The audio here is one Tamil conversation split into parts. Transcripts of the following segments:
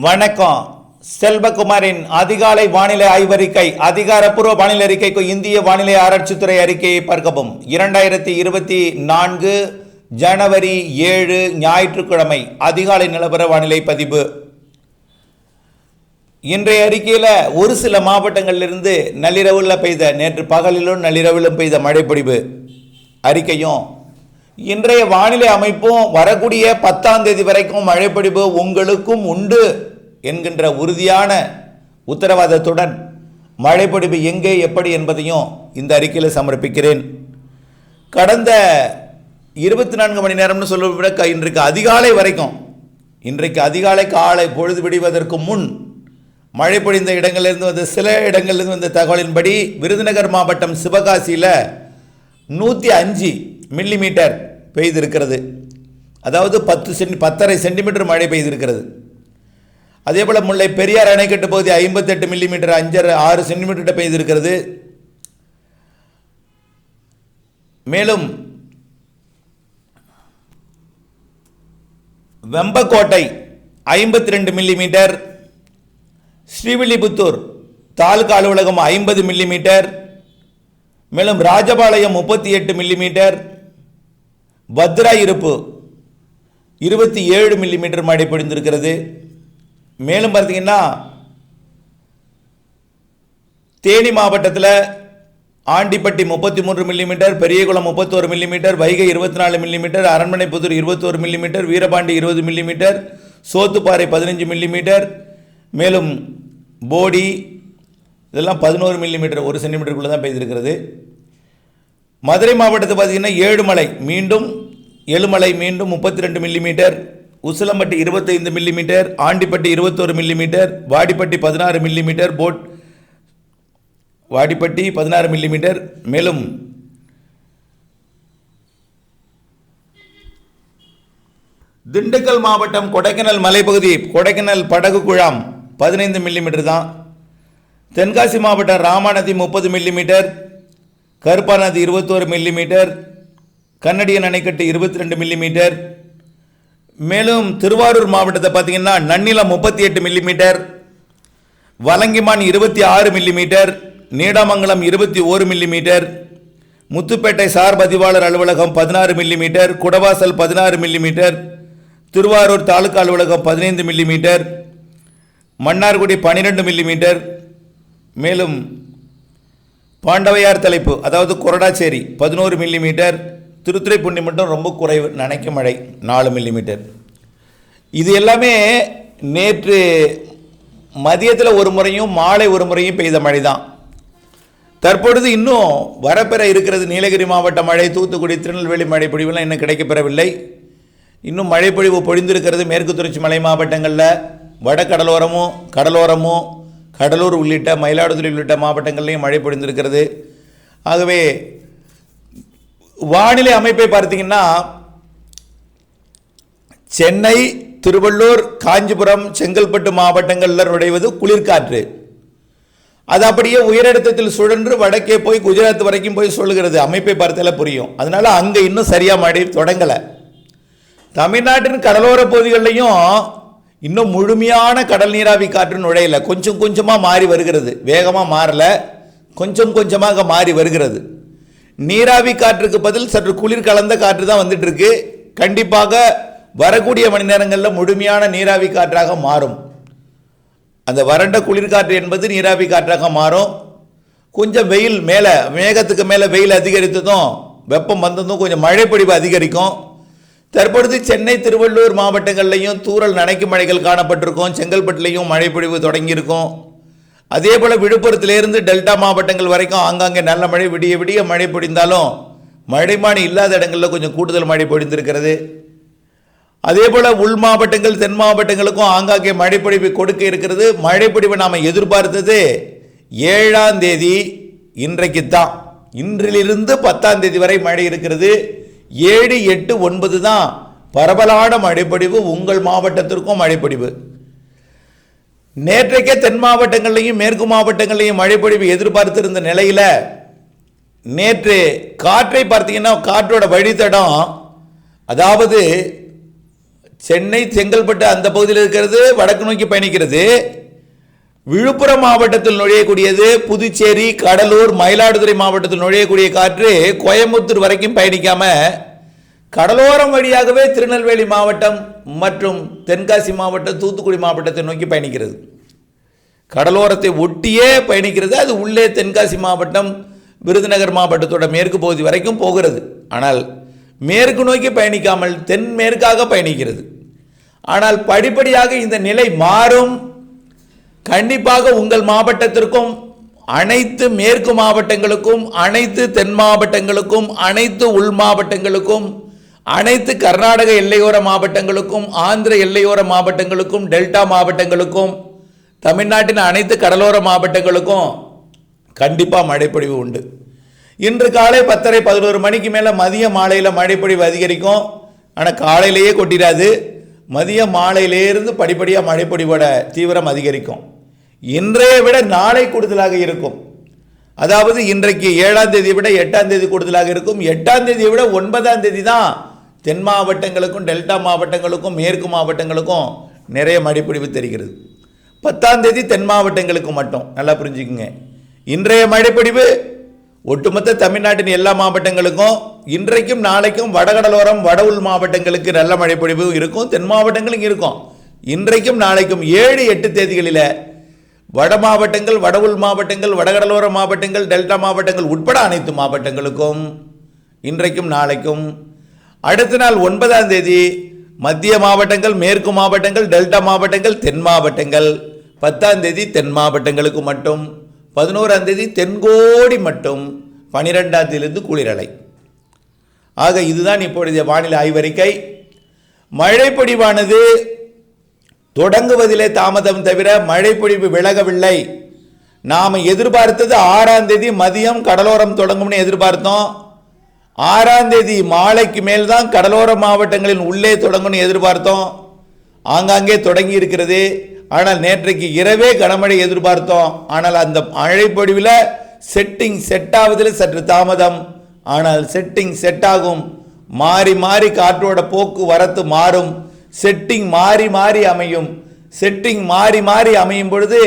வணக்கம். செல்வகுமாரின் அதிகாலை வானிலை ஆய்வறிக்கை அதிகாரப்பூர்வ வானிலை அறிக்கைக்கு இந்திய வானிலை ஆராய்ச்சித்துறை அறிக்கையை பார்க்கவும். இரண்டாயிரத்தி இருபத்தி நான்கு ஜனவரி ஏழு ஞாயிற்றுக்கிழமை அதிகாலை நிலவர வானிலை பதிவு. இன்றைய அறிக்கையில் ஒரு சில மாவட்டங்களிலிருந்து நள்ளிரவில் பெய்த நேற்று பகலிலும் நள்ளிரவிலும் பெய்த மழைப்பொழிவு. அறிக்கையும் இன்றைய வானிலை அமைப்பும் வரக்கூடிய பத்தாம் தேதி வரைக்கும் மழைப்பொழிவு உங்களுக்கும் உண்டு என்கின்ற உறுதியான உத்தரவாதத்துடன் மழைப்பொழிவு எங்கே எப்படி என்பதையும் இந்த அறிக்கையில் சமர்ப்பிக்கிறேன். கடந்த இருபத்தி நான்கு மணி நேரம்னு சொல்ல விட இன்றைக்கு அதிகாலை வரைக்கும் இன்றைக்கு அதிகாலை காலை பொழுது விடிவதற்கு முன் மழை பொழிந்த இடங்களிலிருந்து வந்த சில இடங்களிலிருந்து வந்த தகவலின்படி விருதுநகர் மாவட்டம் சிவகாசியில் நூற்றி அஞ்சு மில்லிமீட்டர் பெய்திருக்கிறது. அதாவது பத்து சென்டி பத்தரை சென்டிமீட்டர் மழை பெய்திருக்கிறது. அதே போல் முல்லை பெரியார் அணைக்கட்டு பகுதி ஐம்பத்தெட்டு மில்லிமீட்டர் அஞ்சரை ஆறு சென்டிமீட்டர் பெய்திருக்கிறது. மேலும் வெம்பக்கோட்டை ஐம்பத்தி ரெண்டு மில்லிமீட்டர் ஸ்ரீவில்லிபுத்தூர் தாலுகா அலுவலகம் ஐம்பது மில்லிமீட்டர் மேலும் ராஜபாளையம் முப்பத்தி எட்டு மில்லிமீட்டர் பத்ரா இருப்பு இருபத்தி ஏழு மில்லிமீட்டர் மழை பொழிந்திருக்கிறது மேலும் பார்த்தீங்கன்னா தேனி மாவட்டத்தில் ஆண்டிப்பட்டி முப்பத்தி மூன்று மில்லிமீட்டர் பெரியகுளம் முப்பத்தோரு மில்லிமீட்டர் வைகை இருபத்தி நாலு மில்லிமீட்டர் அரண்மனைப்புதூர் இருபத்தோரு மில்லிமீட்டர் வீரபாண்டி இருபது மில்லிமீட்டர் சோத்துப்பாறை பதினஞ்சு மில்லிமீட்டர் மேலும் போடி இதெல்லாம் பதினோரு மில்லிமீட்டர் ஒரு சென்டிமீட்டருக்குள்ளே தான் பெய்திருக்கிறது. மதுரை மாவட்டத்தை பார்த்தீங்கன்னா ஏழுமலை மீண்டும் எழுமலை மீண்டும் முப்பத்தி ரெண்டு மில்லிமீட்டர் உசிலம்பட்டி இருபத்தைந்து மில்லிமீட்டர் ஆண்டிப்பட்டி இருபத்தோரு மில்லிமீட்டர் வாடிப்பட்டி பதினாறு மில்லிமீட்டர் போட் வாடிப்பட்டி பதினாறு மில்லிமீட்டர் மேலும் திண்டுக்கல் மாவட்டம் கொடைக்கானல் மலைப்பகுதி கொடைக்கானல் படகு குழாம் பதினைந்து மில்லிமீட்டர் தான். தென்காசி மாவட்டம் ராமாநதி முப்பது மில்லிமீட்டர் கருப்பா நதி இருபத்தோரு மில்லிமீட்டர் கன்னடியன் அணைக்கட்டு இருபத்தி ரெண்டு மில்லிமீட்டர் மேலும் திருவாரூர் மாவட்டத்தை பார்த்தீங்கன்னா நன்னிலம் முப்பத்தி எட்டு மில்லிமீட்டர் வலங்கிமான் இருபத்தி ஆறு மில்லிமீட்டர் நீடாமங்கலம் இருபத்தி ஓரு மில்லிமீட்டர் முத்துப்பேட்டை சார் பதிவாளர் அலுவலகம் பதினாறு மில்லிமீட்டர் குடவாசல் பதினாறு மில்லிமீட்டர் திருவாரூர் தாலுகா அலுவலகம் பதினைந்து மில்லிமீட்டர் மன்னார்குடி பன்னிரெண்டு மில்லிமீட்டர் மேலும் பாண்டவையார் தலைப்பு அதாவது கொரடாச்சேரி பதினோரு மில்லிமீட்டர் திருத்துறைப்பூண்டி மட்டும் ரொம்ப குறைவு. நனைக்க மழை நாலு மில்லிமீட்டர் இது எல்லாமே நேற்று மதியத்தில் ஒரு முறையும் மாலை ஒரு முறையும் பெய்த மழை தான் தற்பொழுது இன்னும் வரப்பெற இருக்கிறது நீலகிரி மாவட்ட மழை தூத்துக்குடி திருநெல்வேலி மழை பொழிவுலாம் இன்னும் கிடைக்கப்பெறவில்லை. இன்னும் மழைப்பொழிவு பொழிந்திருக்கிறது மேற்கு தொடர்ச்சி மலை மாவட்டங்களில். வட கடலோரமும் கடலோரமும் கடலூர் உள்ளிட்ட மயிலாடுதுறை உள்ளிட்ட மாவட்டங்கள்லேயும் மழை பொழிந்திருக்கிறது. ஆகவே வானிலை அமைப்பை பார்த்தீங்கன்னா சென்னை திருவள்ளூர் காஞ்சிபுரம் செங்கல்பட்டு மாவட்டங்களில் நுழைவது குளிர்காற்று. அது அப்படியே உயரழுத்தத்தில் சுழன்று வடக்கே போய் குஜராத் வரைக்கும் போய் சொல்லுகிறது. அமைப்பை பார்த்தால புரியும். அதனால அங்கே இன்னும் சரியாக மழை தொடங்கலை. தமிழ்நாட்டின் கடலோர பகுதிகளிலையும் இன்னும் முழுமையான கடல் நீராவி காற்று நுழையலை. கொஞ்சம் கொஞ்சமாக மாறி வருகிறது. வேகமாக மாறலை. கொஞ்சம் கொஞ்சமாக மாறி வருகிறது. நீராவி காற்றுக்கு பதில் சற்று குளிர் கலந்த காற்று தான் வந்துட்டு இருக்கு கண்டிப்பாக வரக்கூடிய மணி நேரங்களில் முழுமையான நீராவி காற்றாக மாறும். அந்த வறண்ட குளிர்காற்று என்பது நீராவி காற்றாக மாறும். கொஞ்சம் வெயில் மேலே மேகத்துக்கு மேலே வெயில் அதிகரித்ததும் வெப்பம் வந்ததும் கொஞ்சம் மழைப்பொழிவு அதிகரிக்கும். தற்பொழுது சென்னை திருவள்ளூர் மாவட்டங்கள்லையும் தூரல் நனைக்கும் மழைகள் காணப்பட்டிருக்கும். செங்கல்பட்டுலையும் மழைப்பொழிவு தொடங்கியிருக்கும். அதே போல் விழுப்புரத்திலேருந்து டெல்டா மாவட்டங்கள் வரைக்கும் ஆங்காங்கே நல்ல மழை விடிய விடிய மழை பொழிந்தாலும் மழைமானி இல்லாத இடங்களில் கொஞ்சம் கூடுதல் மழை பொழிந்திருக்கிறது. அதே போல் உள் மாவட்டங்கள் தென் மாவட்டங்களுக்கும் ஆங்காங்கே மழைப்பொழிவு கொடுக்க இருக்கிறது. மழைப்பொழிவை நாம் எதிர்பார்த்தது ஏழாம் தேதி இன்றைக்கு தான் இன்றிலிருந்து பத்தாம் தேதி வரை மழை இருக்கிறது. ஏழு எட்டு ஒன்பது தான் பரவலான மழைப்பொழிவு உங்கள் மாவட்டத்திற்கும் மழைப்பொழிவு நேற்றைக்கே தென் மாவட்டங்கள்லையும் மேற்கு மாவட்டங்கள்லையும் மழைப்பொழிவு எதிர்பார்த்திருந்த நிலையில் நேற்று காற்றை பார்த்தீங்கன்னா காற்றோட வழித்தடம் அதாவது சென்னை செங்கல்பட்டு அந்த பகுதியில் இருக்கிறது வடக்கு நோக்கி பயணிக்கிறது. விழுப்புரம் மாவட்டத்தில் நுழையக்கூடியது புதுச்சேரி கடலூர் மயிலாடுதுறை மாவட்டத்தில் நுழையக்கூடிய காற்று கோயம்புத்தூர் வரைக்கும் பயணிக்காமல் கடலோரம் வழியாகவே திருநெல்வேலி மாவட்டம் மற்றும் தென்காசி மாவட்டம் தூத்துக்குடி மாவட்டத்தை நோக்கி பயணிக்கிறது. கடலோரத்தை ஒட்டியே பயணிக்கிறது. அது உள்ளே தென்காசி மாவட்டம் விருதுநகர் மாவட்டத்தோட மேற்கு பகுதி வரைக்கும் போகிறது. ஆனால் மேற்கு நோக்கி பயணிக்காமல் தென்மேற்காக பயணிக்கிறது. ஆனால் படிப்படியாக இந்த நிலை மாறும். கண்டிப்பாக உங்கள் மாவட்டத்திற்கும் அனைத்து மேற்கு மாவட்டங்களுக்கும் அனைத்து தென் மாவட்டங்களுக்கும் அனைத்து உள் மாவட்டங்களுக்கும் அனைத்து கர்நாடக எல்லையோர மாவட்டங்களுக்கும் ஆந்திர எல்லையோர மாவட்டங்களுக்கும் டெல்டா மாவட்டங்களுக்கும் தமிழ்நாட்டின் அனைத்து கடலோர மாவட்டங்களுக்கும் கண்டிப்பாக மழைப்பொழிவு உண்டு. இன்று காலை பத்தரை பதினோரு மணிக்கு மேலே மதிய மாலையில் மழைப்பொழிவு அதிகரிக்கும். ஆனால் காலையிலேயே கொட்டிடாது. மதிய மாலையிலேருந்து படிப்படியாக மழைப்பொழிவோட தீவிரம் அதிகரிக்கும். இன்றைய விட நாளை கூடுதலாக இருக்கும். அதாவது இன்றைக்கு ஏழாம் தேதியை விட எட்டாம் தேதி கூடுதலாக இருக்கும். எட்டாம் தேதியை விட ஒன்பதாம் தேதி தான் தென் மாவட்டங்களுக்கும் டெல்டா மாவட்டங்களுக்கும் மேற்கு மாவட்டங்களுக்கும் நிறைய மழைப்பொழிவு தெரிகிறது. பத்தாம் தேதி தென் மாவட்டங்களுக்கு மட்டும் நல்லா புரிஞ்சுக்குங்க. இன்றைய மழைப்பொழிவு ஒட்டுமொத்த தமிழ்நாட்டின் எல்லா மாவட்டங்களுக்கும் இன்றைக்கும் நாளைக்கும் வடகடலோரம் வட உள் மாவட்டங்களுக்கு நல்ல மழைப்பொழிவு இருக்கும் தென் மாவட்டங்களும் இருக்கும். இன்றைக்கும் நாளைக்கும் ஏழு எட்டு தேதிகளில் வட மாவட்டங்கள் வட உள் மாவட்டங்கள் வடகடலோர மாவட்டங்கள் டெல்டா மாவட்டங்கள் உட்பட அனைத்து மாவட்டங்களுக்கும் இன்றைக்கும் நாளைக்கும் அடுத்த நாள் ஒன்பதாம் தேதி மத்திய மாவட்டங்கள் மேற்கு மாவட்டங்கள் டெல்டா மாவட்டங்கள் தென் மாவட்டங்கள். பத்தாம் தேதி தென் மாவட்டங்களுக்கு மட்டும். பதினோராம் தேதி தென்கோடி மட்டும். பனிரெண்டாம் தேதியிலிருந்து குளிரலை. ஆக இதுதான் இப்பொழுதைய வானிலை ஆய்வறிக்கை. மழைப்பொழிவானது தொடங்குவதிலே தாமதம் தவிர மழைப்பொழிவு விலகவில்லை. நாம் எதிர்பார்த்தது ஆறாம் தேதி மதியம் கடலோரம் தொடங்கும்னு எதிர்பார்த்தோம். ஆறாம் தேதி மாலைக்கு மேல் தான் கடலோர மாவட்டங்களின் உள்ளே தொடங்கும்னு எதிர்பார்த்தோம். ஆங்காங்கே தொடங்கி இருக்கிறது. ஆனால் நேற்றைக்கு இரவே கனமழை எதிர்பார்த்தோம். ஆனால் அந்த மழைப்பொழிவில் செட்டிங் செட் ஆவதில் சற்று தாமதம். ஆனால் செட்டிங் செட் ஆகும். மாறி மாறி காற்றோட போக்கு வரத்து மாறும். செட்டிங் மாறி மாறி அமையும். செட்டிங் மாறி மாறி அமையும் பொழுது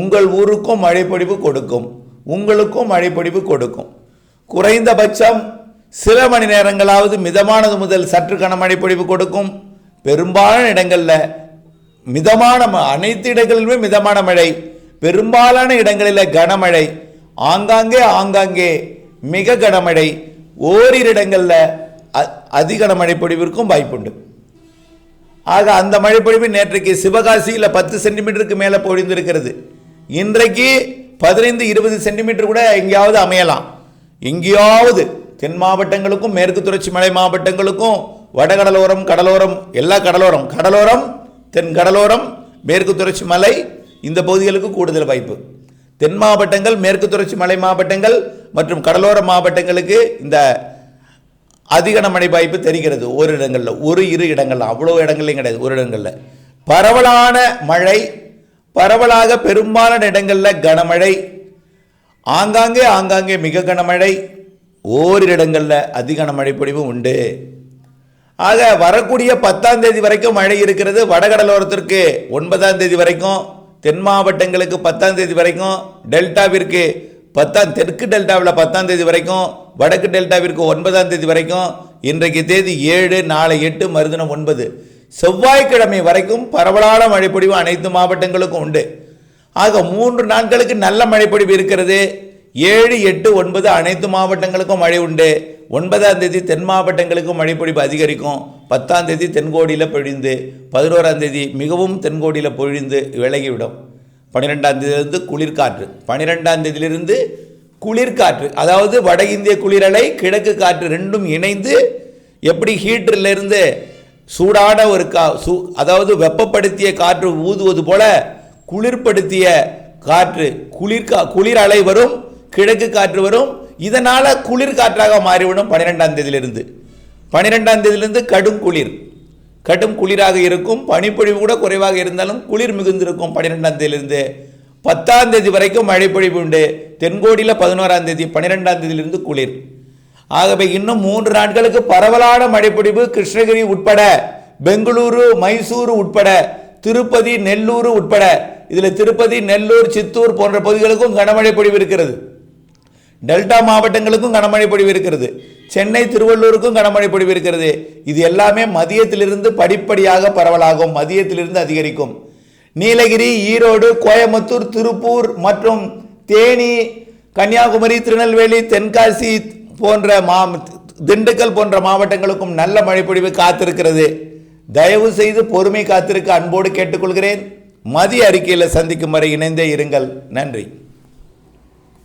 உங்கள் ஊருக்கும் மழைப்பொழிவு கொடுக்கும். உங்களுக்கும் மழைப்பொழிவு கொடுக்கும். குறைந்தபட்சம் சில மணி நேரங்களாவது மிதமானது முதல் சற்று கனமழை பொழிவு கொடுக்கும். பெரும்பாலான இடங்களில் மிதமான ம- அனைத்து இடங்களிலுமே மிதமான மழை. பெரும்பாலான இடங்களில் கனமழை. ஆங்காங்கே ஆங்காங்கே மிக கனமழை. ஓரிரு இடங்களில் அ- அதிக மழை பொழிவிற்கும் வாய்ப்புண்டு. ஆக அந்த மழைப்பொழிவு நேற்றைக்கு சிவகாசியில் பத்து சென்டிமீட்டருக்கு மேலே பொழிந்திருக்கிறது. இன்றைக்கு பதினைந்து இருபது சென்டிமீட்டர் கூட எங்கேயாவது அமையலாம். எங்கேயாவது தென் மாவட்டங்களுக்கும் மேற்கு தொடர்ச்சி மலை மாவட்டங்களுக்கும் வடகடலோரம் கடலோரம் எல்லா கடலோரம் கடலோரம் தென் கடலோரம் மேற்கு தொடர்ச்சி மலை இந்த பகுதிகளுக்கு கூடுதல் வாய்ப்பு. தென் மாவட்டங்கள் மேற்கு தொடர்ச்சி மலை மாவட்டங்கள் மற்றும் கடலோர மாவட்டங்களுக்கு இந்த அதிகன மழை வாய்ப்பு தெரிகிறது. ஒரு இடங்களில் ஒரு இரு இடங்கள் அவ்வளோ இடங்கள்லையும் கிடையாது ஒரு இடங்களில். பரவலான மழை பரவலாக பெரும்பாலான இடங்களில் கனமழை ஆங்காங்கே ஆங்காங்கே மிக கனமழை ஓரிரு இடங்களில் அதிகான மழை உண்டு. ஆக வரக்கூடிய பத்தாம் தேதி வரைக்கும் மழை இருக்கிறது. வடகடலோரத்திற்கு ஒன்பதாம் தேதி வரைக்கும் தென் மாவட்டங்களுக்கு பத்தாம் தேதி வரைக்கும் டெல்டாவிற்கு பத்தாம் தெற்கு டெல்டாவில் பத்தாம் தேதி வரைக்கும் வடக்கு டெல்டாவிற்கு ஒன்பதாம் தேதி வரைக்கும் இன்றைக்கு தேதி ஏழு நாளை எட்டு மருதனம் ஒன்பது. செவ்வாய்க்கிழமை வரைக்கும் பரவலான மழைப்பொழிவு அனைத்து மாவட்டங்களுக்கும் உண்டு. ஆக மூன்று நாட்களுக்கு நல்ல மழைப்பொழிவு இருக்கிறது. ஏழு எட்டு ஒன்பது அனைத்து மாவட்டங்களுக்கும் மழை உண்டு. ஒன்பதாம் தேதி தென் மாவட்டங்களுக்கும் மழைப்பொழிவு அதிகரிக்கும். பத்தாம் தேதி தென்கோடியில் பொழிந்து. பதினோராம் தேதி மிகவும் தென்கோடியில் பொழிந்து விலகிவிடும். பன்னிரெண்டாம் தேதியிலிருந்து குளிர்காற்று. பன்னிரெண்டாம் தேதியிலிருந்து குளிர்காற்று. அதாவது வட இந்திய குளிரலை கிழக்கு காற்று ரெண்டும் இணைந்து எப்படி ஹீட்டர்லேருந்து சூடான ஒரு கா சூ அதாவது வெப்பப்படுத்திய காற்று ஊதுவது போல குளிர்படுத்திய காற்று குளிர்கா குளிர் அலை வரும் கிழக்கு காற்று வரும். இதனால் குளிர் காற்றாக மாறிவிடும் பன்னிரெண்டாம் தேதியிலிருந்து. பன்னிரெண்டாம் தேதியிலிருந்து கடும் குளிர். கடும் குளிராக இருக்கும். பனிப்பொழிவு கூட குறைவாக இருந்தாலும் குளிர் மிகுந்திருக்கும் பன்னிரெண்டாம் தேதியிலிருந்து. பத்தாம் தேதி வரைக்கும் மழைப்பொழிவு உண்டு. தென்கோடியில் பதினோராம் தேதி பன்னிரெண்டாம் தேதியிலிருந்து குளிர். ஆகவே இன்னும் மூன்று நாட்களுக்கு பரவலான மழைப்பொழிவு கிருஷ்ணகிரி உட்பட பெங்களூரு மைசூரு உட்பட திருப்பதி நெல்லூர் உட்பட. இதில் திருப்பதி நெல்லூர் சித்தூர் போன்ற பகுதிகளுக்கும் கனமழை பொழிவு இருக்கிறது. டெல்டா மாவட்டங்களுக்கும் கனமழை பொழிவு இருக்கிறது. சென்னை திருவள்ளூருக்கும் கனமழை பொழிவு இருக்கிறது. இது எல்லாமே மதியத்திலிருந்து படிப்படியாக பரவலாகும். மதியத்திலிருந்து அதிகரிக்கும். நீலகிரி ஈரோடு கோயம்புத்தூர் திருப்பூர் மற்றும் தேனி கன்னியாகுமரி திருநெல்வேலி தென்காசி போன்ற மா திண்டுக்கல் போன்ற மாவட்டங்களுக்கும் நல்ல மழைப்பொழிவு காத்திருக்கிறது. தயவு செய்து பொறுமை காத்திருக்க அன்போடு கேட்டுக்கொள்கிறேன். மதிய அறிக்கையில் சந்திக்கும் வரை இணைந்தே இருங்கள். நன்றி.